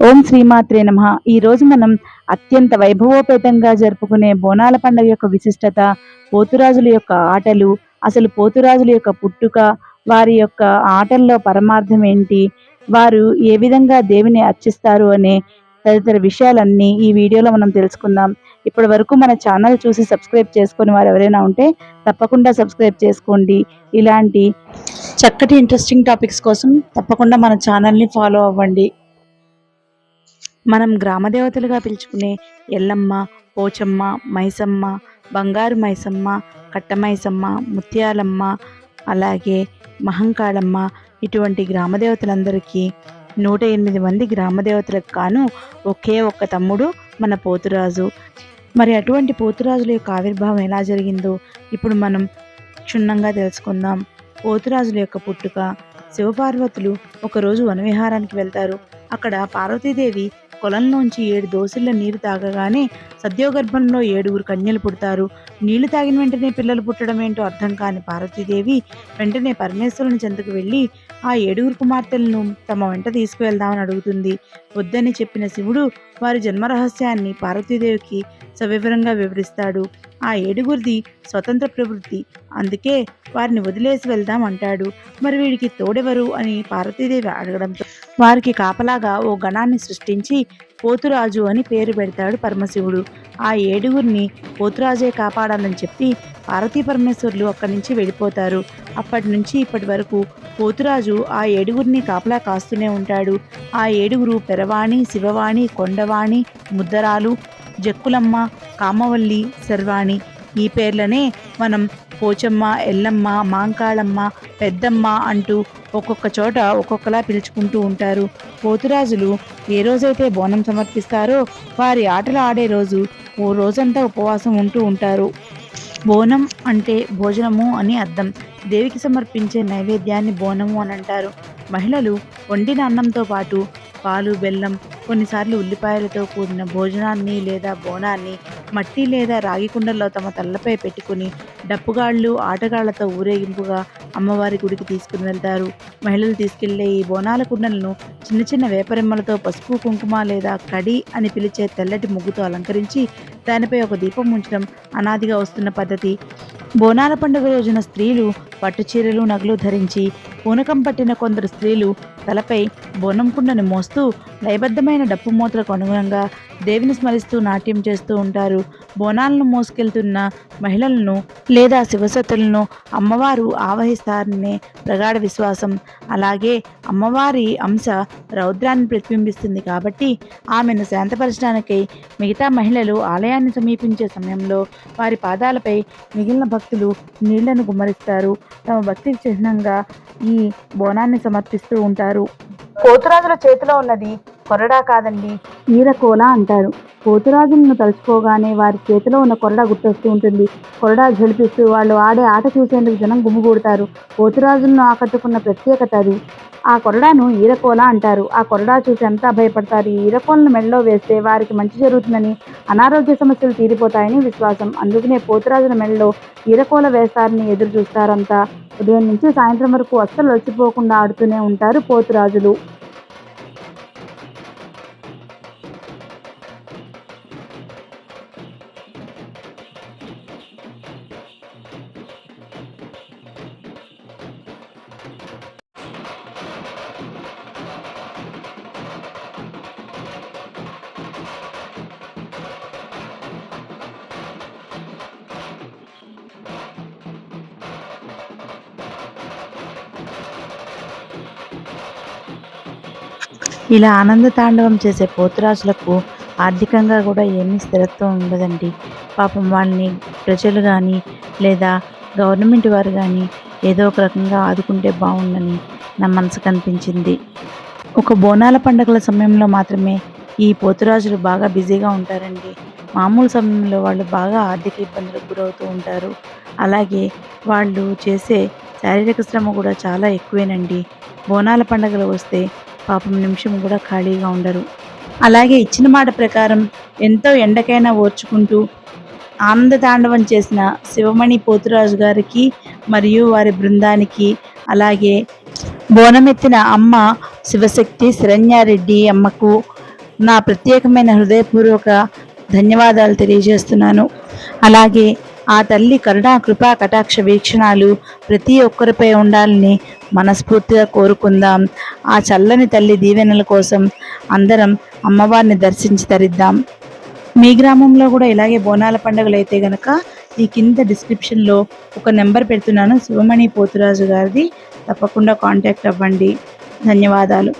ఓం శ్రీమాత్రే నమ. ఈ రోజు మనం అత్యంత వైభవోపేతంగా జరుపుకునే బోనాల పండుగ యొక్క విశిష్టత పోతురాజుల యొక్క ఆటలు అసలు పోతురాజుల యొక్క పుట్టుక వారి యొక్క ఆటల్లో పరమార్థం ఏంటి వారు ఏ విధంగా దేవిని అర్చిస్తారు అనే తదితర విషయాలన్నీ ఈ వీడియోలో మనం తెలుసుకుందాం. ఇప్పటి వరకు మన ఛానల్ చూసి సబ్స్క్రైబ్ చేసుకుని వారు ఎవరైనా ఉంటే తప్పకుండా సబ్స్క్రైబ్ చేసుకోండి. ఇలాంటి చక్కటి ఇంట్రెస్టింగ్ టాపిక్స్ కోసం తప్పకుండా మన ఛానల్ని ఫాలో అవ్వండి. మనం గ్రామ దేవతలుగా పిలుచుకునే ఎల్లమ్మ పోచమ్మ మైసమ్మ బంగారు మైసమ్మ కట్టమైసమ్మ ముత్యాలమ్మ అలాగే మహంకాళమ్మ ఇటువంటి గ్రామదేవతలందరికీ నూట ఎనిమిది మంది గ్రామ దేవతలకు కాను ఒకే ఒక్క తమ్ముడు మన పోతురాజు. మరి అటువంటి పోతురాజుల యొక్క ఆవిర్భావం ఎలా జరిగిందో ఇప్పుడు మనం క్షుణ్ణంగా తెలుసుకుందాం. పోతురాజుల యొక్క పుట్టుక శివపార్వతులు ఒకరోజు వనవిహారానికి వెళ్తారు. అక్కడ పార్వతీదేవి కొలంలోంచి ఏడు దోసిళ్ళ నీరు తాగగానే సద్యోగర్భంలో ఏడుగురు కన్యలు పుడతారు. నీళ్ళు తాగిన వెంటనే పిల్లలు పుట్టడం ఏంటో అర్థం కాని పార్వతీదేవి వెంటనే పరమేశ్వరుని చెంతకు వెళ్ళి ఆ ఏడుగురు కుమార్తెలను తమ వెంట తీసుకువెళ్దామని అడుగుతుంది. వద్దని చెప్పిన శివుడు వారి జన్మరహస్యాన్ని పార్వతీదేవికి సవివరంగా వివరిస్తాడు. ఆ ఏడుగురిది స్వతంత్ర ప్రవృత్తి. అందుకే వారిని వదిలేసి వెళ్దాం అంటాడు. మరి వీడికి తోడెవరు అని పార్వతీదేవి అడగడంతో వారికి కాపలాగా ఓ గణాన్ని సృష్టించి పోతురాజు అని పేరు పెడతాడు పరమశివుడు. ఆ ఏడుగురిని పోతురాజే కాపాడాలని చెప్పి పార్వతీ పరమేశ్వరులు అక్కడి నుంచి వెళ్ళిపోతారు. అప్పటి నుంచి ఇప్పటి వరకు పోతురాజు ఆ ఏడుగురిని కాపలా కాస్తూనే ఉంటాడు. ఆ ఏడుగురు పెరవాణి శివవాణి కొండవాణి ముద్దరాలు జక్కులమ్మ కామవల్లి శర్వాణి. ఈ పేర్లనే మనం పోచమ్మ ఎల్లమ్మ మాంకాళమ్మ పెద్దమ్మ అంటూ ఒక్కొక్క చోట ఒక్కొక్కలా పిలుచుకుంటూ ఉంటారు. పోతురాజులు ఏ రోజైతే బోనం సమర్పిస్తారో వారి ఆటలు ఆడే రోజు ఓ రోజంతా ఉపవాసం ఉంటూ ఉంటారు. బోనం అంటే భోజనము అని అర్థం. దేవికి సమర్పించే నైవేద్యాన్ని బోనము అని అంటారు. మహిళలు వండిన అన్నంతో పాటు పాలు బెల్లం కొన్నిసార్లు ఉల్లిపాయలతో కూడిన భోజనాన్ని లేదా బోనాన్ని మట్టి లేదా రాగి కుండల్లో తమ తలపై పెట్టుకుని డప్పుగాళ్ళు ఆటగాళ్ళతో ఊరేగింపుగా అమ్మవారి గుడికి తీసుకుని వెళ్తారు. మహిళలు తీసుకెళ్ళే ఈ బోనాల కుండలను చిన్న చిన్న వేపరెమ్మలతో పసుపు కుంకుమ లేదా కడి అని పిలిచే తెల్లటి ముగ్గుతో అలంకరించి దానిపై ఒక దీపం ఉంచడం అనాదిగా వస్తున్న పద్ధతి. బోనాల పండుగ రోజున స్త్రీలు పట్టు చీరలు నగలు ధరించి పూనకం పట్టిన కొందరు స్త్రీలు తలపై బోనం కుండను మోస్తూ లయబద్ధమైన డప్పు మూతలకు అనుగుణంగా దేవిని స్మరిస్తూ నాట్యం చేస్తూ ఉంటారు. బోనాలను మోసుకెళ్తున్న మహిళలను లేదా శివసతులను అమ్మవారు ఆవహిస్తారనే ప్రగాఢ విశ్వాసం. అలాగే అమ్మవారి అంశ రౌద్రాన్ని ప్రతిబింబిస్తుంది కాబట్టి ఆమెను శాంతపరచడానికై మిగతా మహిళలు ఆలయాన్ని సమీపించే సమయంలో వారి పాదాలపై మిగిలిన భక్తులు నీళ్ళను గుమ్మరిస్తారు. తమ భక్తికి చిహ్నంగా ఈ బోనాన్ని సమర్పిస్తూ ఉంటారు. కోతురాజుల చేతిలో ఉన్నది కొరడా కాదండి ఈరకోల అంటారు. పోతురాజులను తలుచుకోగానే వారి చేతిలో ఉన్న కొరడా గుర్తొస్తూ ఉంటుంది. కొరడా ఝడిపిస్తూ వాళ్ళు ఆడే ఆట చూసేందుకు జనం గుమ్మిగూడతారు పోతురాజులను ఆకట్టుకున్న ప్రత్యేకత అది. ఆ కొరడాను ఈరకోల అంటారు. ఆ కొరడా చూసి అంతా భయపడతారు? ఈ ఈరకోలను మెడలో వేస్తే వారికి మంచి జరుగుతుందని అనారోగ్య సమస్యలు తీరిపోతాయని విశ్వాసం. అందుకనే పోతురాజుల మెడలో ఈరకోల వేస్తారని ఎదురు చూస్తారంతా ఉదయం నుంచి సాయంత్రం వరకు అస్సలు వచ్చిపోకుండా ఆడుతూనే ఉంటారు పోతురాజులు. ఇలా ఆనంద తాండవం చేసే పోతురాజులకు ఆర్థికంగా కూడా ఏమీ స్థిరత్వం ఉండదండి. పాపం వాళ్ళని ప్రజలు కానీ లేదా గవర్నమెంట్ వారు కానీ ఏదో ఒక రకంగా ఆదుకుంటే బాగుండని నా మనసుకు అనిపించింది. ఒక బోనాల పండుగల సమయంలో మాత్రమే ఈ పోతురాజులు బాగా బిజీగా ఉంటారండి. మామూలు సమయంలో వాళ్ళు బాగా ఆర్థిక ఇబ్బందులకు గురవుతూ ఉంటారు. అలాగే వాళ్ళు చేసే శారీరక శ్రమ కూడా చాలా ఎక్కువేనండి. బోనాల పండుగలు వస్తే పాపం నిమిషం కూడా ఖాళీగా ఉండరు. అలాగే ఇచ్చిన మాట ప్రకారం ఎంతో ఎండకైనా ఓర్చుకుంటూ ఆనందతాండవం చేసిన శివమణి పోతురాజు గారికి మరియు వారి బృందానికి అలాగే బోనమెత్తిన అమ్మ శివశక్తి శరణ్యారెడ్డి అమ్మకు నా ప్రత్యేకమైన హృదయపూర్వక ధన్యవాదాలు తెలియజేస్తున్నాను. అలాగే ఆ తల్లి కరుణా కృపా కటాక్ష వీక్షణాలు ప్రతి ఒక్కరిపై ఉండాలని మనస్ఫూర్తిగా కోరుకుందాం. ఆ చల్లని తల్లి దీవెనల కోసం అందరం అమ్మవారిని దర్శించి తరిద్దాం. మీ గ్రామంలో కూడా ఇలాగే బోనాల పండుగలు అయితే గనక ఈ కింద డిస్క్రిప్షన్లో ఒక నెంబర్ పెడుతున్నాను. శివమణి పోతురాజు గారిది. తప్పకుండా కాంటాక్ట్ అవ్వండి. ధన్యవాదాలు.